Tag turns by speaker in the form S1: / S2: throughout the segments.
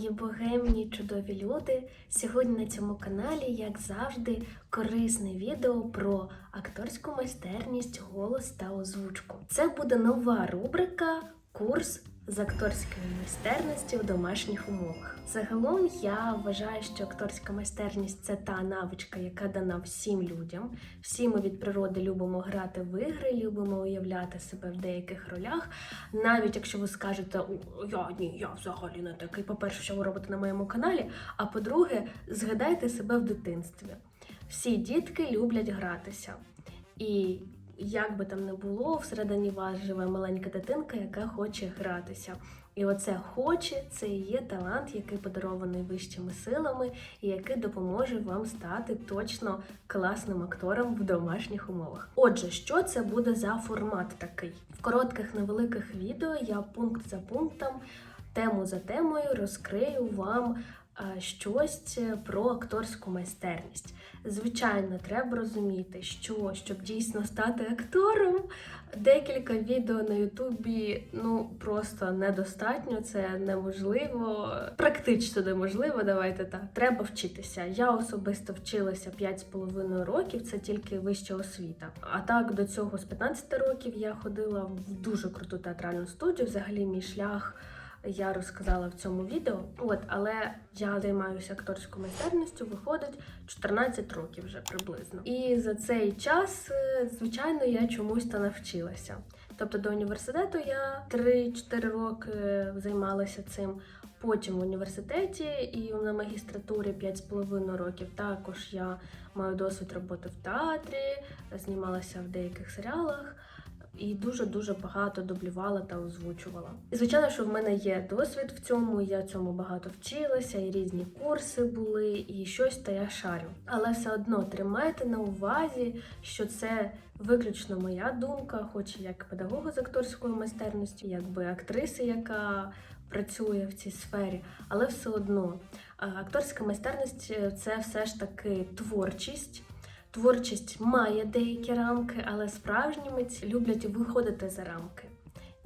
S1: мої богемні чудові люди. Сьогодні на цьому каналі, як завжди, корисне відео про акторську майстерність, голос та озвучку. Це буде нова рубрика Курс з акторської майстерності у домашніх умовах. Загалом я вважаю, що акторська майстерність це та навичка, яка дана всім людям. Всі ми від природи любимо грати в ігри, любимо уявляти себе в деяких ролях. Навіть якщо ви скажете, я ні, я взагалі не такий. По-перше, що ви робите на моєму каналі. А по-друге, згадайте себе в дитинстві. Всі дітки люблять гратися. І як би там не було, всередині вас живе маленька дитинка, яка хоче гратися. І оце хоче, це і є талант, який подарований вищими силами, і який допоможе вам стати точно класним актором в домашніх умовах. Отже, що це буде за формат такий? В коротких невеликих відео я пункт за пунктом, тему за темою розкрию вам щось про акторську майстерність. Звичайно, треба розуміти, що щоб дійсно стати актором, декілька відео на Ютубі ну просто недостатньо, це неможливо, практично неможливо. Давайте так. Треба вчитися. Я особисто вчилася 5,5 років, це тільки вища освіта. А так до цього з 15 років я ходила в дуже круту театральну студію. Взагалі, мій шлях я розказала в цьому відео. От, але я займаюся акторською майстерністю, виходить 14 років вже приблизно. І за цей час, е, звичайно, я чомусь та навчилася. Тобто до університету я 3-4 роки займалася цим. Потім в університеті і на магістратурі 5,5 років також я маю досвід роботи в театрі, знімалася в деяких серіалах і дуже-дуже багато дублювала та озвучувала. І звичайно, що в мене є досвід в цьому, я цьому багато вчилася, і різні курси були, і щось та я шарю. Але все одно тримайте на увазі, що це виключно моя думка, хоч як педагога з акторської майстерності, якби актриси, яка працює в цій сфері, але все одно акторська майстерність це все ж таки творчість. Творчість має деякі рамки, але справжні митці люблять виходити за рамки.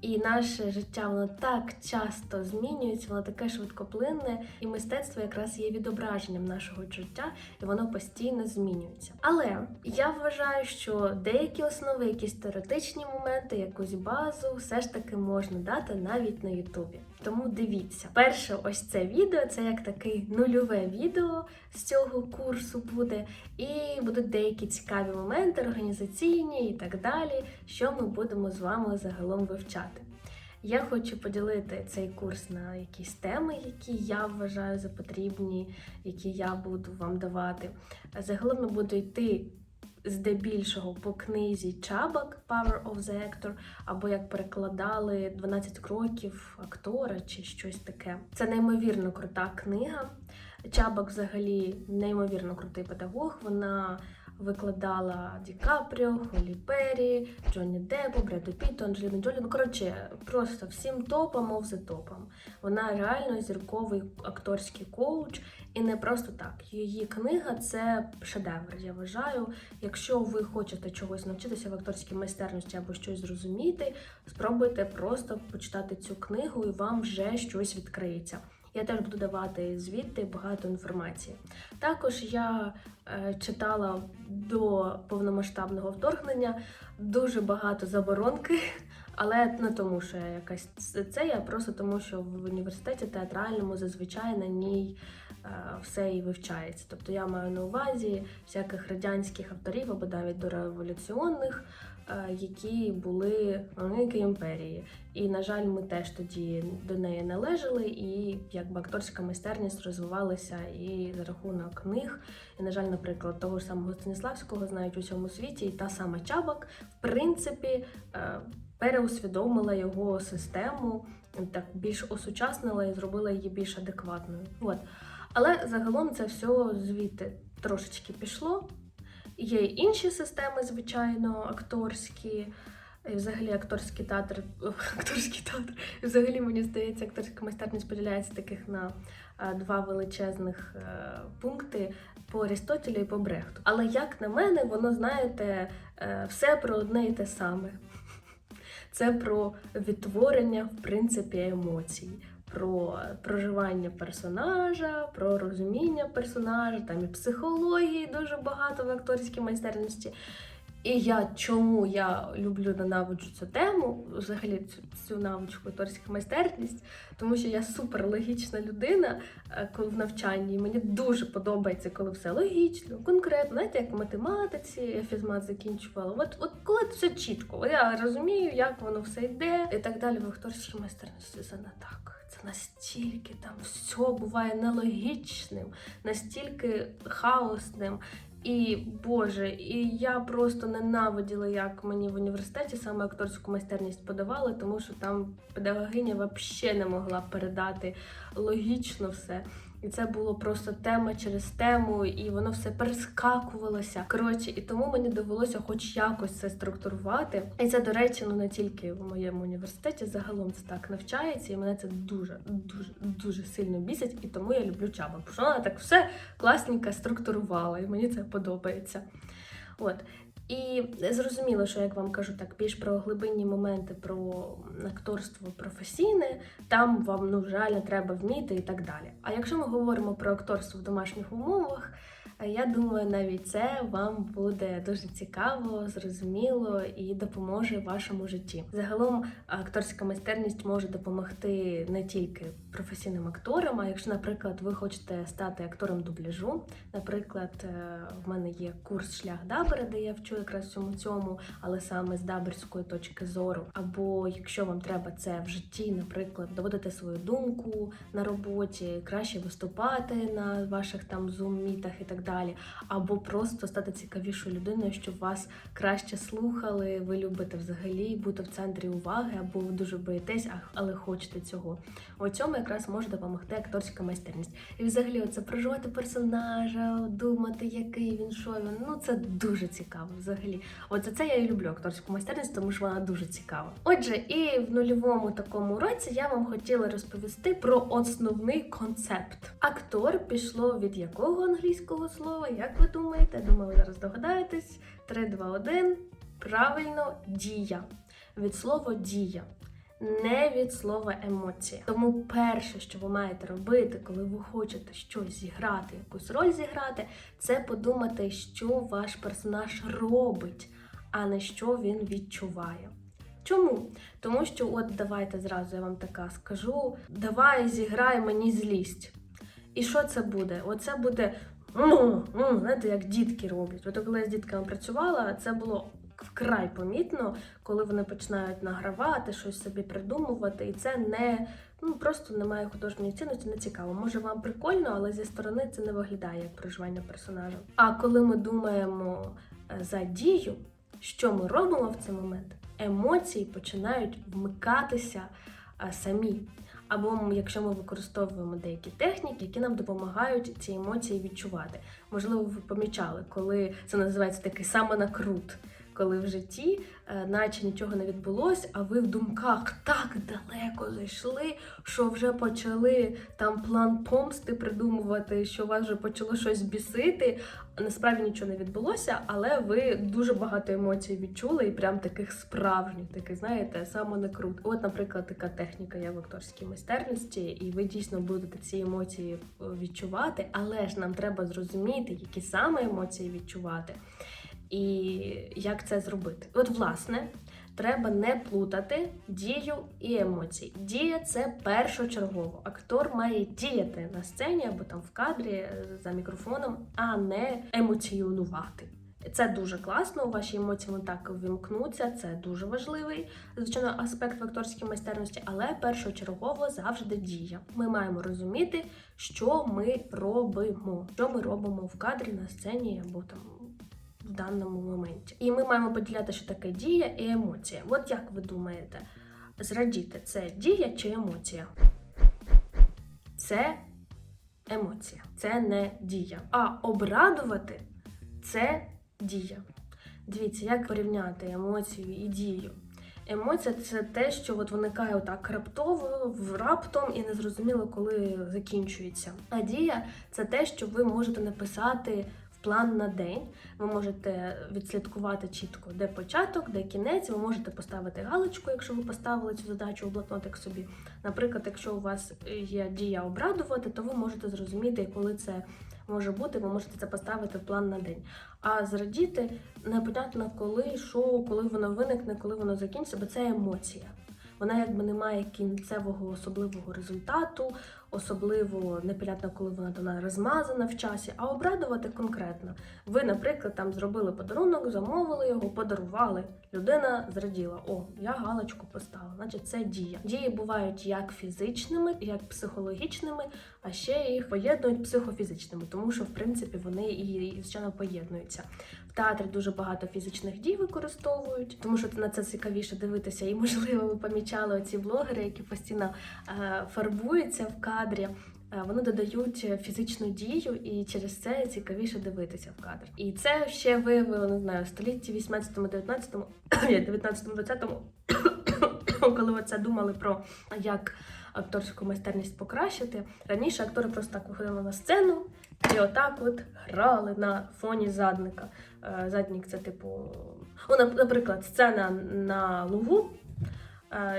S1: І наше життя воно так часто змінюється, воно таке швидкоплинне, і мистецтво якраз є відображенням нашого життя, і воно постійно змінюється. Але я вважаю, що деякі основи, якісь теоретичні моменти, якусь базу, все ж таки можна дати навіть на Ютубі. Тому дивіться, перше, ось це відео це як таке нульове відео з цього курсу буде, і будуть деякі цікаві моменти, організаційні і так далі, що ми будемо з вами загалом вивчати. Я хочу поділити цей курс на якісь теми, які я вважаю за потрібні, які я буду вам давати. Загалом буду йти здебільшого по книзі Чабак Power of the Actor, або як перекладали 12 кроків актора чи щось таке. Це неймовірно крута книга. Чабак взагалі неймовірно крутий педагог. Вона викладала Ді Капріо, Холі Перрі, Джонні Деппу, Бреду Пітту, Анджеліну Джолі. Ну, коротше, просто всім топам, мов за топом. Вона реально зірковий акторський коуч, і не просто так. Її книга це шедевр. Я вважаю. Якщо ви хочете чогось навчитися в акторській майстерності або щось зрозуміти, спробуйте просто почитати цю книгу, і вам вже щось відкриється. Я теж буду давати звідти багато інформації. Також я е, читала до повномасштабного вторгнення дуже багато заборонки, але не тому, що я якась це я просто тому, що в університеті театральному зазвичай на ній е, все і вивчається. Тобто я маю на увазі всяких радянських авторів або навіть дореволюціонних. Е, Які були Великій імперії, і на жаль, ми теж тоді до неї належали, і якби акторська майстерність розвивалася і за рахунок книг. І, на жаль, наприклад, того ж самого Станіславського знають у всьому світі, і та сама Чабак, в принципі, е, переусвідомила його систему, так більш осучаснила і зробила її більш адекватною. От. Але загалом це все звідти трошечки пішло. Є інші системи, звичайно, акторські. І взагалі акторський театр, акторський театр. І взагалі мені здається, акторська майстерність поділяється таких на два величезних е, пункти по Арістотелю і по Брехту. Але як на мене, воно знаєте, е, все про одне і те саме. Це про відтворення, в принципі, емоцій, про проживання персонажа, про розуміння персонажа, там і психології дуже багато в акторській майстерності. І я чому я люблю ненавиджу цю тему, взагалі цю, цю навичку акторська майстерність, тому що я супер логічна людина, е, коли в навчанні. Мені дуже подобається, коли все логічно, конкретно, знаєте, як в математиці, я фізмат закінчувала. От, от коли все чітко, я розумію, як воно все йде, і так далі в акторській майстерності це не так. Це настільки там все буває нелогічним, настільки хаосним. І Боже, і я просто ненавиділа, як мені в університеті саме акторську майстерність подавали, тому що там педагогиня взагалі не могла передати логічно все. І це було просто тема через тему, і воно все перескакувалося. Коротше, і тому мені довелося хоч якось це структурувати. І це, до речі, ну не тільки в моєму університеті, загалом це так навчається, і мене це дуже, дуже, дуже сильно бісить. І тому я люблю чаба. Бо вона так все класненько структурувала, і мені це подобається. От. І зрозуміло, що як вам кажу, так більш про глибинні моменти про акторство професійне, там вам ну реально треба вміти і так далі. А якщо ми говоримо про акторство в домашніх умовах, я думаю, навіть це вам буде дуже цікаво, зрозуміло і допоможе вашому житті. Загалом акторська майстерність може допомогти не тільки професійним акторам, а якщо, наприклад, ви хочете стати актором дубляжу, наприклад, е, в мене є курс шлях дабера, де я вчу якраз всьому цьому, але саме з даберської точки зору. Або якщо вам треба це в житті, наприклад, доводити свою думку на роботі, краще виступати на ваших там зум-мітах і так далі, або просто стати цікавішою людиною, щоб вас краще слухали. Ви любите взагалі бути в центрі уваги, або ви дуже боїтесь, але хочете цього. У цьому якраз може допомогти акторська майстерність. І взагалі, оце проживати персонажа, думати, який він, що він. Ну це дуже цікаво взагалі. За це я і люблю акторську майстерність, тому що вона дуже цікава. Отже, і в нульовому такому уроці я вам хотіла розповісти про основний концепт. Актор пішло від якого англійського слова? Як ви думаєте? Думаю, ви зараз догадаєтесь. 3, 2, 1. Правильно, дія. Від слова дія. Не від слова емоції. Тому перше, що ви маєте робити, коли ви хочете щось зіграти, якусь роль зіграти, це подумати, що ваш персонаж робить, а не що він відчуває. Чому? Тому що, от давайте зразу я вам така скажу: давай зіграй мені злість. І що це буде? Оце буде, ну, ну, знаєте, як дітки роблять. От коли я з дітками працювала, це було вкрай помітно, коли вони починають награвати, щось собі придумувати, і це не ну просто немає художньої цінності, не цікаво. Може вам прикольно, але зі сторони це не виглядає як проживання персонажа. А коли ми думаємо е, за дію, що ми робимо в цей момент? Емоції починають вмикатися самі. Або якщо ми використовуємо деякі техніки, які нам допомагають ці емоції відчувати. Можливо, ви помічали, коли це називається такий самонакрут, коли в житті, е, наче нічого не відбулось, а ви в думках так далеко зайшли, що вже почали там план помсти придумувати, що вас вже почало щось бісити. Насправді нічого не відбулося, але ви дуже багато емоцій відчули і прям таких справжніх, таких, знаєте, самонакрут. От, наприклад, така техніка є в акторській майстерності, і ви дійсно будете ці емоції е, відчувати, але ж нам треба зрозуміти, які саме емоції відчувати і як це зробити. От, власне, треба не плутати дію і емоції. Дія це першочергово. Актор має діяти на сцені або там в кадрі е, за мікрофоном, а не емоціонувати. Це дуже класно. Ваші емоції так вимкнуться. Це дуже важливий звичайно аспект в акторській майстерності, але першочергово завжди дія. Ми маємо розуміти, що ми робимо, що ми робимо в кадрі на сцені або там в даному моменті. І ми маємо поділяти, що таке дія і емоція. От як ви думаєте, зрадіти це дія чи емоція? Це емоція, це не дія. А обрадувати це дія. Дивіться, як порівняти емоцію і дію. Емоція це те, що от виникає отак раптово, раптом і незрозуміло, коли закінчується. А дія це те, що ви можете написати план на день. Ви можете відслідкувати чітко, де початок, де кінець. Ви можете поставити галочку, якщо ви поставили цю задачу у блокнотик собі. Наприклад, якщо у вас є дія обрадувати, то ви можете зрозуміти, коли це може бути, ви можете це поставити в план на день. А зрадіти непонятно коли, що, коли воно виникне, коли воно закінчиться, бо це емоція. Вона якби не має кінцевого особливого результату, особливо непонятно, коли вона вона розмазана в часі, а обрадувати конкретно. Ви, наприклад, там зробили подарунок, замовили його, подарували. Людина зраділа. О, я галочку поставила. Значить, це дія. Дії бувають як фізичними, як психологічними, а ще їх поєднують психофізичними, тому що в принципі вони і звичайно поєднуються. В театрі дуже багато фізичних дій використовують, тому що на це цікавіше дивитися. І можливо, ви помічали оці блогери, які постійно е, фарбуються в кадрі. Е, Вони додають фізичну дію, і через це цікавіше дивитися в кадр. І це ще виявило, не знаю, в столітті 18-му, 19-му, 19-му, 20-му, коли ви це думали про як акторську майстерність покращити. Раніше актори просто так виходили на сцену і отак от грали на фоні задника. Е, Заднік це типу, ну, наприклад, сцена на лугу,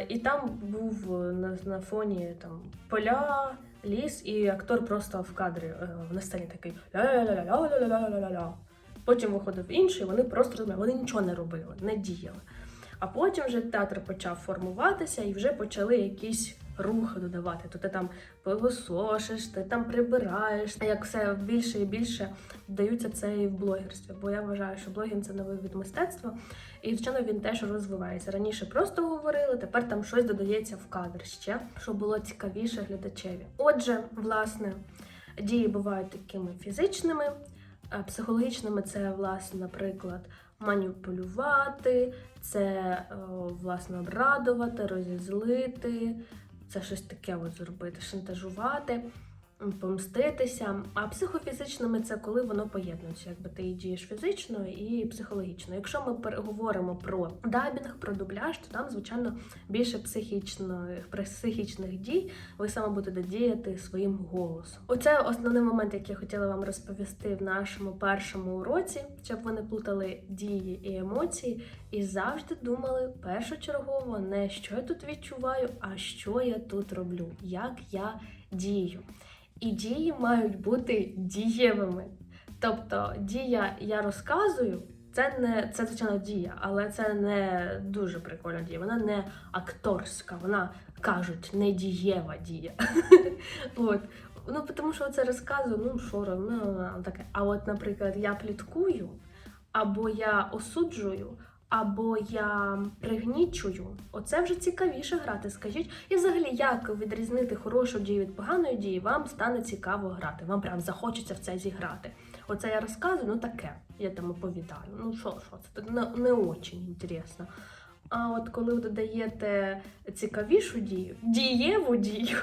S1: і там був на, на фоні там поля, ліс, і актор просто в кадрі е, на сцені такий ля-ля-ля-ля-ля-ля-ля-ля-ля. Потім виходив інший, вони просто розмовляли, вони нічого не робили, не діяли. А потім вже театр почав формуватися і вже почали якісь рухи додавати. То ти там пилосошиш, ти там прибираєш. А як все більше і більше вдаються це і в блогерстві. Бо я вважаю, що блогінг це новий від мистецтва, і звичайно він теж розвивається. Раніше просто говорили, тепер там щось додається в кадр ще, щоб було цікавіше глядачеві. Отже, власне, дії бувають такими фізичними. А психологічними це, власне, наприклад, маніпулювати, це е, власне обрадувати, розізлити, це щось таке от зробити, шантажувати, помститися. А психофізичними це коли воно поєднується, якби ти дієш фізично і психологічно. Якщо ми переговоримо про дабінг, про дубляж, то там, звичайно, більше психічних, психічних дій, ви саме будете діяти своїм голосом. Оце основний момент, який я хотіла вам розповісти в нашому першому уроці, щоб ви не плутали дії і емоції, і завжди думали першочергово не що я тут відчуваю, а що я тут роблю, як я дію. І дії мають бути дієвими. Тобто, дія я розказую. Це не це звичайно дія, але це не дуже прикольна дія. Вона не акторська, вона кажуть, не дієва дія. От. Ну, тому що це розказую, ну що ну, таке. А от, наприклад, я пліткую, або я осуджую, або я пригнічую. Оце вже цікавіше грати. Скажіть, і взагалі, як відрізнити хорошу дію від поганої дії, вам стане цікаво грати. Вам прям захочеться в це зіграти. Оце я розказую, ну таке, я там оповідаю. Ну що, що це не, не очень інтересно. А от коли ви додаєте цікавішу дію, дієву дію,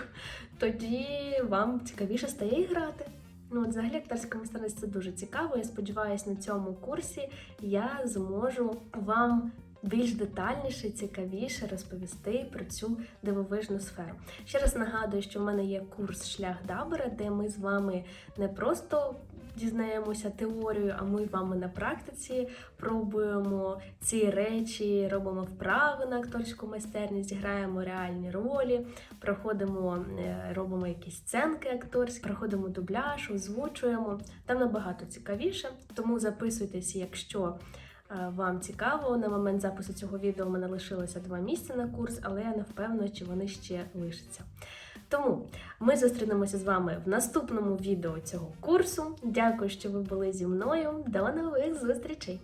S1: тоді вам цікавіше стає і грати. Ну, от взагалі акторська мистецтво дуже цікаво. Я сподіваюся, на цьому курсі я зможу вам більш детальніше цікавіше розповісти про цю дивовижну сферу. Ще раз нагадую, що в мене є курс Шлях Дабера, де ми з вами не просто дізнаємося теорію, а ми вами на практиці пробуємо ці речі, робимо вправи на акторську майстерність, граємо реальні ролі, проходимо, е, робимо якісь сценки акторські, проходимо дубляж, озвучуємо. Там набагато цікавіше. Тому записуйтесь, якщо е, вам цікаво. На момент запису цього відео у мене лишилося два місця на курс, але я не впевнена, чи вони ще лишаться. Тому ми зустрінемося з вами в наступному відео цього курсу. Дякую, що ви були зі мною. До нових зустрічей!